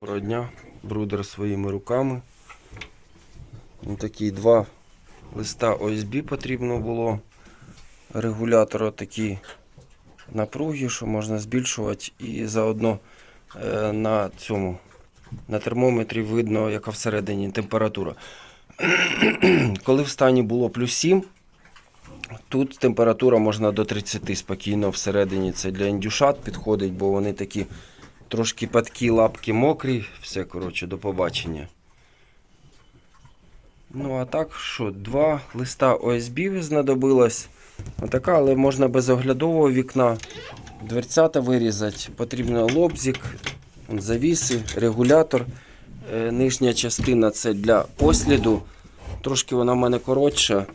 Доброго дня, брудер своїми руками. Такі два листа ОСБ потрібно було. Регулятор такі напруги, що можна збільшувати. І заодно е, на цьому на термометрі видно, яка всередині температура. Коли в стані було плюс 7, тут температура можна до 30 спокійно всередині. Це для індюшат підходить, бо вони такі трошки падкі, лапки мокрі, все, коротше, до побачення. Ну, а так, що, два листа ОСБ знадобилось. Отака, але можна без оглядового вікна. Дверцята вирізати. Потрібно лобзик, завіси, регулятор. Е, Нижня частина це для посліду. Трошки вона в мене коротша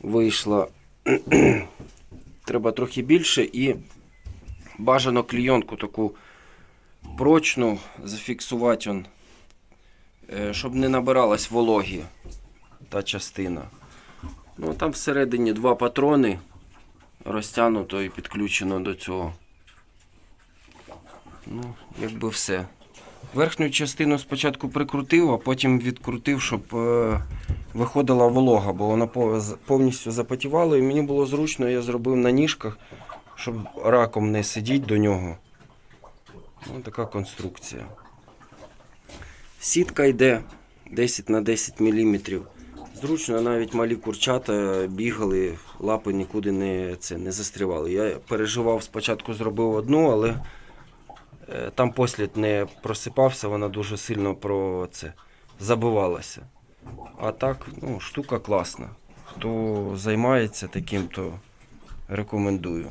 вийшла. Треба трохи більше і бажано клійонку таку прочну зафіксувати, он, е, щоб не набиралась вологі та частина. Ну, там всередині два патрони розтягнуто і підключено до цього. Ну, якби все. Верхню частину спочатку прикрутив, а потім відкрутив, щоб е, виходила волога, бо вона повністю запотівала. І мені було зручно, я зробив на ніжках, щоб раком не сидіти до нього. Ось така конструкція. Сітка йде 10 на 10 мм. Зручно, навіть малі курчата бігали, лапи нікуди не, це, не застрівали. Я переживав, спочатку зробив одну, але е, там послід не просипався, вона дуже сильно про це забивалася. А так, ну, штука класна. Хто займається таким, то рекомендую.